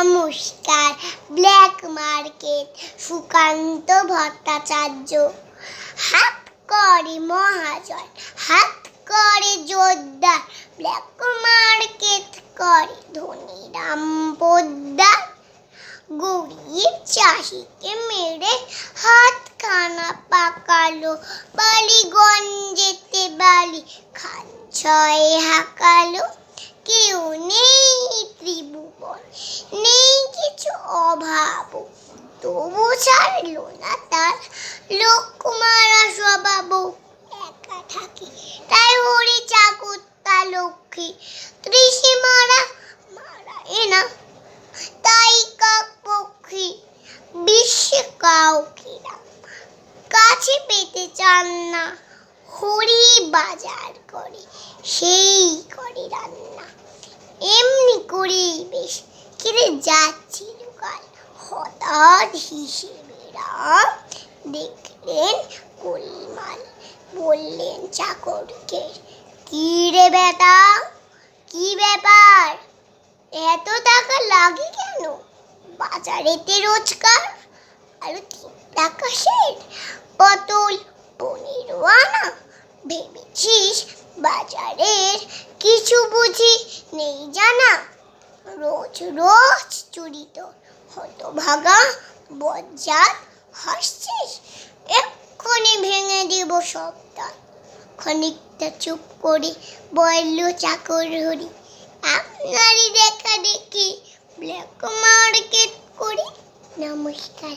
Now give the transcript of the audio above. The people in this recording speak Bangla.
নমস্কার। Black market Sukanta Bhattacharya. হাত করে মহাজন হাত করে জোরদার ব্ল্যাক মার্কেট করে ধনীরাম পোদ্দার গরিব চাষিকে মেরে হাত খানা পাকালো। বালিগঞ্জেতে বালি খান ছয় হাকালো। কেউ নেই ত্রিভুবন তবু ছাড়লো না তার। লোক মারা স্বভাব একা থাকি, তাই হরি চাকুত্তা লক্ষ্মী। ত্রিশি মারা মারা এনা তাই কাক পক্ষী বিশ্বে কাউকে না। কাছে পেতে চান না, হরি বাজার করে, সেই করে রান্না। এমনি করেই বেশ কিরে যাচ্ছিল কাল হঠাৎ হিসেবে রাম দেখলেন গোলমাল বললেন, চাকরকে, কি রে বেটা? কি ব্যাপার? এত টাকা লাগে কেন? বাজারেতে রোজগার? আর তিন টাকা শের পটল, পনেরো আনা? ভেবেছিস বাজারের কিছু বুঝি নেই জানা? রোজ রোজ চুরি তো হতো ভাগা বজ্জাত হাসছিস? এক্ষুনি ভেঙে দিব সবটা। খানিকটা চুপ করে বলল চাকর হরি আপনারই দেখা দেখি ব্ল্যাক মার্কেট করি। নমস্কার।